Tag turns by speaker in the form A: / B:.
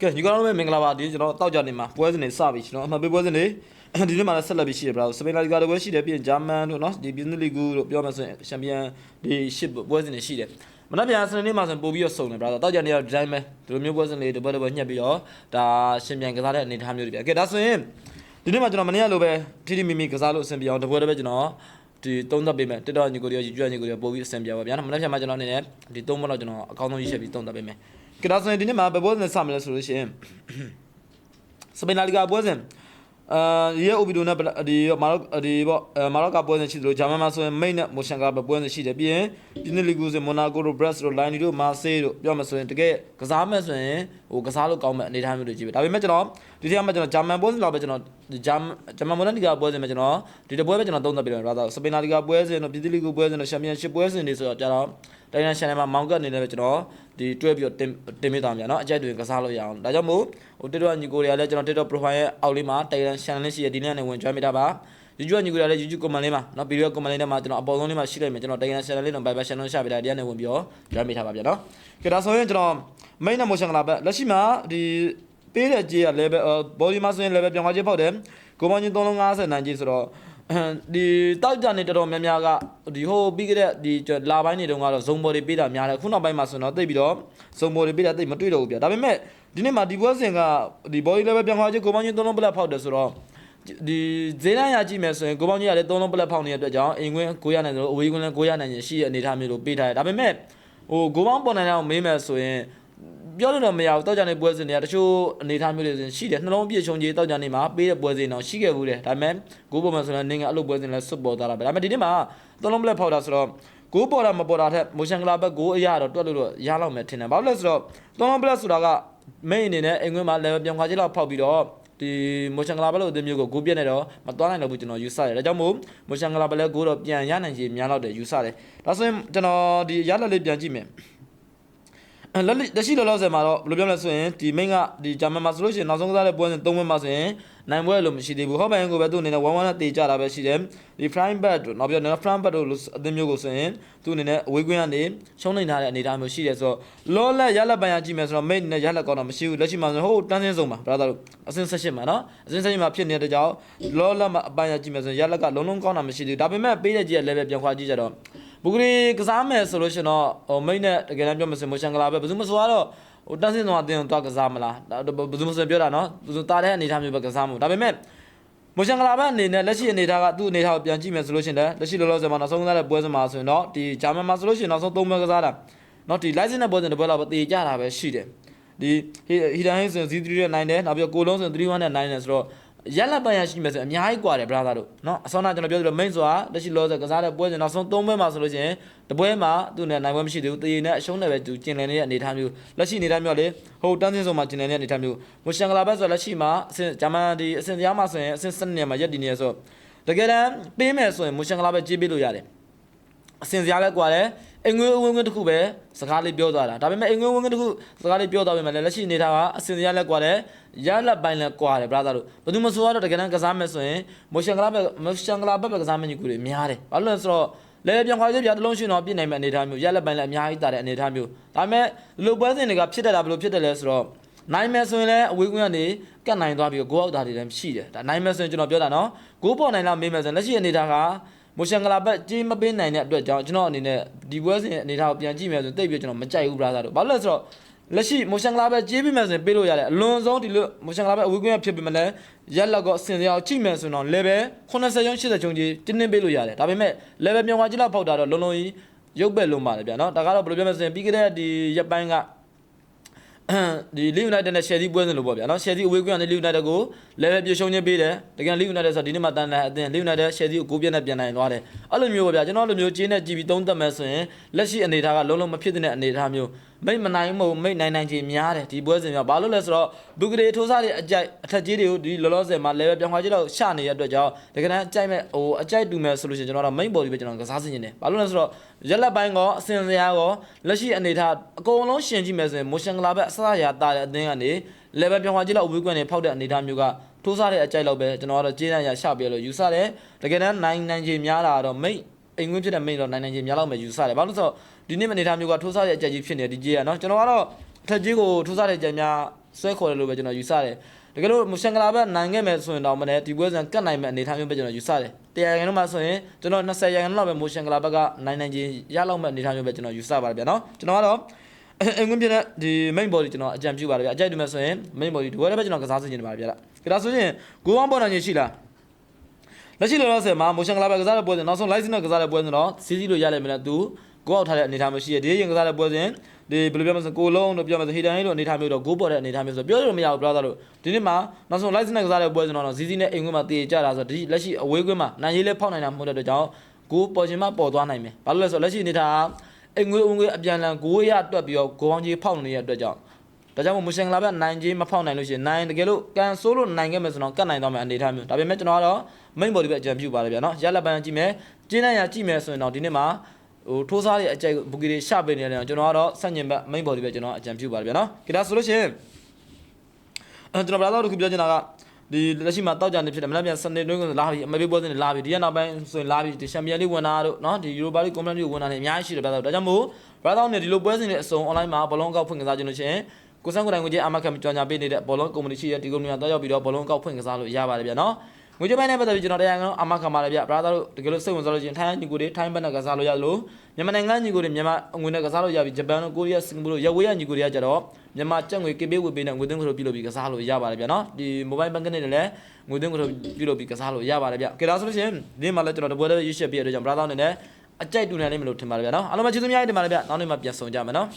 A: ကဲညီကောင်တို့ပဲမင်္ဂလာပါဒီကျွန်တော်တောက်ကြနေမှာပွဲစဉ်တွေစပြီကျွန်တော်အမှတ်ပေးပွဲစဉ်တွေဒီနေ့မှလည်းဆက်လက်ပြီးရှိတယ်ဗျာစပိန်လာလီဂါတွေပွဲရှိတယ်ပြီးရင်ဂျာမန်တို့နော်ဒီဘီဇနက်လီဂူတို့ပြောမှဆိုရင်ချန်ပီယံဒီရှစ်ပွဲစဉ်တွေရှိတယ်မနက်ဖြန်စနေနေ့မှဆိုရင်ပို့ပြီးတော့စုံတယ်ဗျာတောက်ကြနေတော့ဒီတိုင်းပဲဒီလိုမျိုးပွဲစဉ်တွေတပွဲတပွဲညှက်ပြီးတော့ဒါရှင်ပြန်ကစားတဲ့အနေအထားမျိုးတွေဗျာကဲဒါဆိုရင်ဒီနေ့မှကျွန်တော်မနေ့ကလိုပဲထိထိမိမိကစားလို့အဆင်ပြေအောင်တပွဲတပွဲကျွန်တော်ဒီသုံးသပ်ပေးမယ်တက်တော့ညီကိုတွေညီကျွတ်ညီကိုတွေပို့ပြီးအဆင်ပြေပါဗျာနော်မနေ့ဖြန်မှကျွန်တော်အနေနဲ့ဒီသုံးဘက်တော့ကျွန်တော်အကောင်းဆုံးရည်ချက်ပြီးသုံးသပ်ပေးမယ် ကဲဒါဆိုရင်ဒီနေ့မှာဘယ်ပွဲစဉ်စမလဲဆိုလို့ရှိရင်စပိန်လာလီဂါပွဲစဉ်အာဒီရဲ့အိုဘီဒိုနဲ့ဒီမာရောဒီပေါ့မာရောကပွဲစဉ်ရှိသလိုဂျာမန်မှာဆိုရင်မိတ်နဲ့မိုရှန်ကပွဲစဉ်ရှိတယ်ပြီးရင်ဒီနေ့လီဂူစဉ်မိုနာကိုတို့ဘရက်စ်တို့လိုင်းနီတို့မာဆေးတို့ပြောမှဆိုရင်တကယ်ကစားမဲ့ဆိုရင်ဟိုကစားလို့ကောင်းမဲ့အနေအထားမျိုးတွေကြီးပဲဒါပေမဲ့ကျွန်တော်ဒီထက်မှကျွန်တော်ဂျာမန်ပွဲစဉ်လောက်ပဲကျွန်တော်ဂျာမန်ဂျာမန်မိုနာလီဂါပွဲစဉ်မှာကျွန်တော်ဒီတပွဲပဲကျွန်တော်သုံးသပ်ပြတယ်ရာသာစပိန်လာလီဂါပွဲစဉ်တို့ပြည်သူ့လီဂူပွဲစဉ်တို့ချန်ပီယံရှစ်ပွဲစဉ်တွေဆိုတော့ကြတော့တိုင်းရန်ချန်နယ်မှာမောင်ကတ်အနေနဲ့ပဲကျွန်တော်ဒီတွဲပြီးတော့တင်တင်ပေးသွားမှာเนาะအကြိုက်တွေကစားလို့ရအောင်ဒါကြောင့်မို့ဟို TikTok ညီကိုတွေကလည်းကျွန်တော် TikTok profile ရဲ့အောက်လေးမှာ Telegram channel လေးရှိရဒီနေ့နဲ့ဝင် join မိတာပါ YouTube ညီကိုတွေကလည်း YouTube comment လေးမှာเนาะ video comment လေးထဲမှာကျွန်တော်အပေါ်ဆုံးလေးမှာရှိလိုက်မယ်ကျွန်တော် Telegram channel လေးနဲ့ Viber channel ရှာပေးတာဒီနေ့ဝင်ပြီးတော့ join မိထားပါဗျာเนาะကဲဒါဆိုရင်ကျွန်တော် main နဲ့ motion ကလာပဲလက်ရှိမှာဒီပေးတဲ့ကြေးက level body မှာဆိုရင် level ပြောင်းသွားခြင်းပေါ့တယ်ကိုမောင်ကြီး350နိုင်ကြီးဆိုတော့ဒီတောက်ကြနေတော်တော်များများကဒီဟိုပြီးကြတဲ့ဒီလာပိုင်းနေတုန်းကတော့ဇုံဘော်တွေပေးတာများတယ်ခုနောက်ပိုင်းမှာဆိုတော့တိတ်ပြီးတော့ဇုံဘော်တွေပေးတာတိတ်မတွေ့တော့ဘူးဗျာဒါပေမဲ့ဒီနေ့မှာဒီပွဲစဉ်ကဒီ body level ပြောင်းသွားခြင်းကိုမောင်ကြီး3လုံးပလက်ဖောက်တယ်ဆိုတော့ ဒီဈေးလမ်းရကြည့်မယ်ဆိုရင်ကိုမောင်ကြီးကလည်း3လုံးပလက်ဖောက်နေတဲ့အတွက်ကြောင့်အိမ်ကွင်း900နိုင်တယ်လို့အဝေးကွင်းလည်း900နိုင်ရင်ရှိတဲ့အနေအထားမျိုးလို့ပေးထားတယ်ဒါပေမဲ့ဟိုကိုမောင်ပေါ်နိုင်အောင်မေးမယ်ဆိုရင်ပြောလို့တော့မရဘူးတောက်ကြနေပွဲစဉ်တွေကတချို့အနေအထားမျိုးတွေဆိုရင်ရှိတယ်နှလုံးပြည့်ချုံကြီးတောက်ကြနေမှာပေးတဲ့ပွဲစဉ်တော့ရှိခဲ့ဘူးတယ်ဒါပေမဲ့ကိုပေါ်မှာဆိုရင်နေငါအဲ့လိုပွဲစဉ်လဲစွတ်ပေါ်သွားတာပဲဒါပေမဲ့ဒီနေ့မှာသုံးလုံးပလက်ဖောက်တာဆိုတော့ကိုပေါ်တာမပေါ်တာထက်မိုရှင်ကလာဘက်ကိုအရာတော့တွက်လို့တော့ရလောက်မယ်ထင်တယ်ဘာလို့လဲဆိုတော့သုံးလုံးပလက်ဆိုတာက main အနေနဲ့အိမ်ခွင်းမှာ level ပြောင်းခွာခြင်းလောက်ဖောက်ပြီးတော့ ဒီမိုရှင်ကလာဘက်လို့အသင်းမျိုးကိုဂိုးပြက်နေတော့မသွားနိုင်တော့ဘူးကျွန်တော်ယူဆတယ်ဒါကြောင့်မို့မိုရှင်ကလာဘက်လည်းဂိုးတော့ပြန်ရနိုင်ချေများတော့တယ်ယူဆတယ်ဒါဆိုရင်ကျွန်တော်ဒီရလက်လေးပြန်ကြည့်မယ်အဲ လက်လက်ရှိလောလောဆယ်မှာတော့ဘယ်လိုပြောမလဲဆိုရင်ဒီ main ကဒီဂျာမန်မှာဆိုလို့ရှိရင်နောက်ဆုံးကစားတဲ့ပွဲစဉ်၃ပွဲမှာဆိုရင်နိုင်ပွဲလို့မရှိသေးဘူးဟော့ဘန်ကိုပဲသူ့အနေနဲ့1-1နဲ့တေကြတာပဲရှိတယ်ဒီ flying back တို့နောက်ပြီးတော့ front back တို့လို့အသင်းမျိုးကိုဆိုရင်သူ့အနေနဲ့အဝေးကွင်းကနေရှုံးနိုင်ထားတဲ့အနေအထားမျိုးရှိတယ်ဆိုတော့လောလက်ရလက်ပန်ရကြည့်မယ်ဆိုတော့ main နဲ့ရလက်ကောင်းတော့မရှိဘူးလက်ရှိမှာဆိုဟိုတန်းစင်းဆုံးပါ brother တို့အစင်းဆက်ရှစ်မှာနော်အစင်းဆက်ရှစ်မှာဖြစ်နေတဲ့ကြောင့်လောလက်မှာအပန်ရကြည့်မယ်ဆိုရင်ရလက်ကလုံးလုံးကောင်းတာမရှိသေးဘူးဒါပေမဲ့ပေးတဲ့ကြီးရဲ့ level ပြန်ခွာကြည့်ကြတော့ ဘူဂရီကစားမယ်ဆိုလို့ရှင်တော့ဟိုမိတ်နဲ့တကယ်တမ်းပြောမယ်ဆိုရင်မိုရှန်ကလာပဲဘယ်သူမှဆိုတော့ဟိုတန်းစင်းဆောင်အတင်းကိုသွားကစားမလားဘယ်သူမှဆိုပြောတာနော်သူသူတားတဲ့အနေထားမျိုးပဲကစားမှုဒါပေမဲ့မိုရှန်ကလာဘအနေနဲ့လက်ရှိအနေထားကသူ့အနေထားကိုပြန်ကြည့်မယ်ဆိုလို့ရှင်လည်းလက်ရှိလောလောဆယ်မှာနောက်ဆုံးကစားတဲ့ပွဲစဉ်မှာဆိုရင်တော့ဒီဂျာမန်မှာဆိုလို့ရှင်နောက်ဆုံး၃ပွဲကစားတာနော်ဒီလိုက်စင်းတဲ့ပွဲစဉ်တစ်ပွဲလောက်ပဲတေကြတာပဲရှိတယ်ဒီဟီဒန်ဟင်းဆိုရင်0-3နဲ့နိုင်တယ်နောက်ပြီးကိုလုံးဆိုရင်3-1နဲ့နိုင်တယ်ဆိုတော့ ရက်လက်ပန်ရရှိမယ်ဆိုအများကြီးกว่าတယ် brother တို့เนาะအစောနာကျွန်တော်ပြောသလို main ဆိုတာလက်ရှိလောလောဆယ်ကစားတဲ့ပွဲစဉ်နောက်ဆုံး၃ပွဲမှာဆိုလို့ရှိရင်တပွဲမှာသူ့နဲ့နိုင်ပွဲမရှိသေးဘူးတည်နဲ့အရှုံးနဲ့ပဲသူကျင်လည်နေတဲ့အနေအထားမျိုးလက်ရှိအနေအထားမျိုးလေဟိုတန်းစင်းဆုံးမှာကျင်လည်နေတဲ့အနေအထားမျိုးမိုရှင်ကလာဘတ်ဆိုလက်ရှိမှာအဆင်ဂျာမန်ဒီအဆင်တရားမှာဆိုရင်အဆင်စနစ်မှာရက်တည်နေရဆို တကယ်တမ်းပေးမယ်ဆိုရင်မိုရှင်ကလာပဲကြေးပေးလို့ရတယ် အစင်စရာလဲကွာလဲအင်္ဂွေအဝင်ကွင်းတစ်ခုပဲစကားလေးပြောသွားတာဒါပေမဲ့အင်္ဂွေဝင်ကွင်းတစ်ခုစကားလေးပြောသွားပေမဲ့လက်ရှိအနေထားကအစင်စရာလဲကွာလဲရလက်ပိုင်းလဲကွာတယ်ဘရာသာတို့ဘယ်သူမှဆိုတော့တကယ်တမ်းကစားမယ်ဆိုရင်မိုရှန်ကလာဘက်မိုရှန်ကလာဘက်ကစားမယ်ညီကူတွေများတယ်ဘာလို့လဲဆိုတော့လေပြန်ခွာကြပြတလုံးရှင်တော့ပြစ်နိုင်မဲ့အနေထားမျိုးရလက်ပိုင်းလဲအများကြီးတာတဲ့အနေထားမျိုးဒါပေမဲ့လူပွဲစဉ်တွေကဖြစ်တတ်တာဘယ်လိုဖြစ်တယ်လဲဆိုတော့နိုင်မယ်ဆိုရင်လည်းအဝေးကွင်းကနေကတ်နိုင်သွားပြီးတော့ဂိုးအောက်တာတွေလည်းရှိတယ်ဒါနိုင်မယ်ဆိုရင်ကျွန်တော်ပြောတာနော်ဂိုးပေါ်နိုင်လားမေးမယ်ဆိုရင်လက်ရှိအနေထားက မိုရှင်ကလာဘက်ကြေးမပေးနိုင်တဲ့အတွက်ကြောင့်ကျွန်တော်အနေနဲ့ဒီပွဲစဉ်အနေထားကိုပြန်ကြည့်မယ်ဆိုရင်တိတ်ပြီးကျွန်တော်မကြိုက်ဘူး brother တို့ဘာလို့လဲဆိုတော့လက်ရှိမိုရှင်ကလာဘက်ကြေးပေးမယ်ဆိုရင်ပေးလို့ရတယ်အလွန်ဆုံးဒီလိုမိုရှင်ကလာဘက်အဝေးကွင်းကဖြစ်ပေမဲ့လည်းရက်လက်ကောအစင်စရာကိုကြည့်မယ်ဆိုတော့ level 80ရုံး80ချုံကြီးတင်းတင်းပေးလို့ရတယ်ဒါပေမဲ့ level မြောင်ဝါကြီးလောက်ဖောက်တာတော့လုံးလုံးကြီးရုပ်ပဲလုံးပါတယ်ဗျာနော်ဒါကတော့ဘယ်လိုပြောမလဲဆိုရင်ပြီးခဲ့တဲ့ဒီရက်ပိုင်းက ဒီ Leeds United နဲ့ Chelsea ပွဲစဉ်လို့ပေါ့ဗျာနော် Chelsea အဝေးကွင်းကနေ Leeds United ကို level ပြရှုံးခြင်းပေးတယ်တကယ် Leeds United ဆိုဒီနေ့မှတန်တဲ့အသင်း Leeds United Chelsea ကိုကိုးပြက်နဲ့ပြန်နိုင်သွားတယ်အဲ့လိုမျိုးပေါ့ဗျာကျွန်တော်လိုမျိုးကျင်းနဲ့ကြည့်ပြီးသုံးသပ်မယ်ဆိုရင်လက်ရှိအနေအထားကလုံးလုံးမဖြစ်တဲ့အနေအထားမျိုး မိတ်မနိုင်မဟုတ်မိတ်နိုင်နိုင်ခြင်းများတယ်ဒီပွဲစဉ်မျိုးဘာလို့လဲဆိုတော့ဘူဂရီထိုးစားတွေအကြိုက်အထက်ကြီးတွေကိုဒီလောလောဆယ်မှာ level ပြောင်းခွာကြည့်တော့ရှနေတဲ့အတွက်ကြောင့်တကယ်တမ်းအကြိုက်မဲ့ဟိုအကြိုက်တူမဲ့ဆိုလို့ရှိရင်ကျွန်တော်တို့ main body ပဲကျွန်တော်ကစားစင်နေတယ်ဘာလို့လဲဆိုတော့ရက်လက်ပိုင်းကောအစင်စရာကောလက်ရှိအနေအထားအကုန်လုံးရှင်ကြည့်မယ်ဆိုရင်မိုရှင်ကလာဘက်အစအရာတာတဲ့အသင်းကနေ level ပြောင်းခွာကြည့်တော့ဝေးကွင်းနေဖောက်တဲ့အနေအထားမျိုးကထိုးစားတဲ့အကြိုက်လောက်ပဲကျွန်တော်ကတော့ကျေးတန်းရရှပြလို့ယူဆတယ်တကယ်တမ်းနိုင်နိုင်ခြင်းများတာတော့မိတ် အိမ်ဝင်ဖြစ်တဲ့မိတ်တော့နိုင်နိုင်ခြင်းများလောက်မယ်ယူဆတယ်ဘာလို့လဲဆိုတော့ဒီနေ့မအနေထားမျိုးကထိုးစားတဲ့အကြိုက်ကြီးဖြစ်နေတယ်ဒီကြေးကနော်ကျွန်တော်ကတော့ထက်ကြီးကိုထိုးစားတဲ့အကြိုက်များဆွဲခေါ်တယ်လို့ပဲကျွန်တော်ယူဆတယ်တကယ်လို့မရှန်ကလာဘက်နိုင်ခဲ့မယ်ဆိုရင်တော့မနဲ့ဒီပွဲစဉ်ကတ်နိုင်မဲ့အနေအထားမျိုးပဲကျွန်တော်ယူဆတယ်တရားရန်တော့မှဆိုရင်ကျွန်တော်20ရန်တော့ပဲမိုရှင်ကလာဘက်ကနိုင်နိုင်ချင်းရလောက်မဲ့အနေအထားမျိုးပဲကျွန်တော်ယူဆပါတယ်ဗျာနော်ကျွန်တော်ကတော့အင်္ဂွင်းပြတဲ့ဒီ main body ကျွန်တော်အကြံပြုပါတယ်ဗျအကြိုက်တယ်မယ်ဆိုရင် main body ဒီဝဲလည်းပဲကျွန်တော်ကစားစေချင်တယ်ပါတယ်ဗျဒါဆိုရင်ကိုအောင်ပေါ်နိုင်ရှိလား လက်ရှိလောလောဆယ်မှာ motion ကလာပဲကစားတဲ့ပွဲစဉ်နောက်ဆုံး license နဲ့ကစားတဲ့ပွဲစဉ်တော့စီးစီးလို့ရလိမ့်မယ်နဲ့သူကိုအောက်ထားတဲ့အနေအထားမျိုးရှိရဒီရင်ကစားတဲ့ပွဲစဉ်ဒီဘယ်လိုပြောမလဲကိုလုံးတို့ပြောမလဲဟီတန်တို့အနေအထားမျိုးတော့ဂိုးပေါ်တဲ့အနေအထားမျိုးဆိုပြောလို့မရဘူး brother တို့ဒီနေ့မှာနောက်ဆုံး license နဲ့ကစားတဲ့ပွဲစဉ်တော့စီးစီးနဲ့အိမ်ကွင်းမှာတည်ကြတာဆိုတော့ဒီလက်ရှိအဝေးကွင်းမှာနိုင်ရေးလဲဖောက်နိုင်တာမဟုတ်တဲ့အတွက်ကြောင့်ဂိုးပေါ်ခြင်းမပေါ်သွားနိုင်မယ်ဘာလို့လဲဆိုတော့လက်ရှိအနေထားအိမ်ငွေဦးငွေအပြန်လန်ကိုရတွက်ပြီးတော့ဂိုးအောင်ကြီးဖောက်နေတဲ့အတွက်ကြောင့် ဒါကြောင့်မို့မရှင်ကလာဘက်နိုင်ကြီးမဖောက်နိုင်လို့ရှိရင်နိုင်တကယ်လို့ကန်ဆိုးလို့နိုင်ခဲ့မယ်ဆိုတော့ကတ်နိုင်တော့မယ်အနေထားမျိုးဒါပေမဲ့ကျွန်တော်ကတော့ main body ပဲအကြံပြုပါတယ်ဗျာနော်ရလက်ပန်းကြည့်မယ်ကျင်းနိုင်ရကြည့်မယ်ဆိုရင်တော့ဒီနေ့မှာဟိုထိုးစားရဲ့အကြိုက်ဘူဂီတွေရှပေးနေတယ်ကျွန်တော်ကတော့ဆန့်ကျင်ဘက် main body ပဲကျွန်တော်အကြံပြုပါတယ်ဗျာနော်ကြဒါဆိုလို့ရှိရင်အဲကျွန်တော်ဗလာတော့တစ်ခုပြောချင်တာကဒီလက်ရှိမှာတောက်ကြနေဖြစ်တယ်မနေ့ပြန်စနေတွင်းကလာပြီအမေပေးပွဲစဉ်တွေလာပြီဒီကနောက်ပိုင်းဆိုရင်လာပြီဒီချန်ပီယံလိဝင်တာတို့နော်ဒီယူရိုပါလိကွန်ပလန်လိဝင်တာတွေအများကြီးရှိတယ်ဗျာဒါကြောင့်မို့ brother နဲ့ဒီလိုပွဲစဉ်တွေအစုံ online မှာဘောလုံးကောက်ဖွင့်ကစားခြင်းလို့ရှိရင် ကိုစံကိုယ်တိုင်ကိုကြီးအမခံကြော်ညာပေးနေတဲ့ဘောလုံးကုမ္ပဏီရှိတဲ့ဒီကုမ္ပဏီကတောက်ရောက်ပြီးတော့ဘောလုံးကောက်ဖွင့်ကစားလို့ရပါတယ်ဗျာနော်ငွေကြေးပိုင်းနဲ့ပတ်သက်ပြီးကျွန်တော်တရားကတော့အမခံပါတယ်ဗျ brother တို့တကယ်လို့စိတ်ဝင်စားလို့ရှိရင်ထိုင်းညီကိုတွေထိုင်းဘက်နဲ့ကစားလို့ရလို့မြန်မာနိုင်ငံညီကိုတွေမြန်မာငွေနဲ့ကစားလို့ရပြီဂျပန်တို့ကိုရီးယားစင်ကာပူတို့ရဝေးရညီကိုတွေကကြတော့မြန်မာကျပ်ငွေကေပေးဝေပေးနဲ့ငွေသွင်းခလို့ပြုလုပ်ပြီးကစားလို့ရပါတယ်ဗျာနော်ဒီ mobile banking နဲ့လည်းငွေသွင်းခလို့ပြုလုပ်ပြီးကစားလို့ရပါတယ်ဗျကဲဒါဆိုလို့ရှိရင်ဒီမှာလည်းကျွန်တော်တပွဲလေးရွေးချက်ပြရတဲ့ကြောင့် brother အနေနဲ့အကြိုက်တူနေနိုင်မလို့ထင်ပါတယ်ဗျာနော်အားလုံးပဲကျေးဇူးများတင်ပါတယ်ဗျနောက်နေ့မှပြန်ဆုံကြမယ်နော်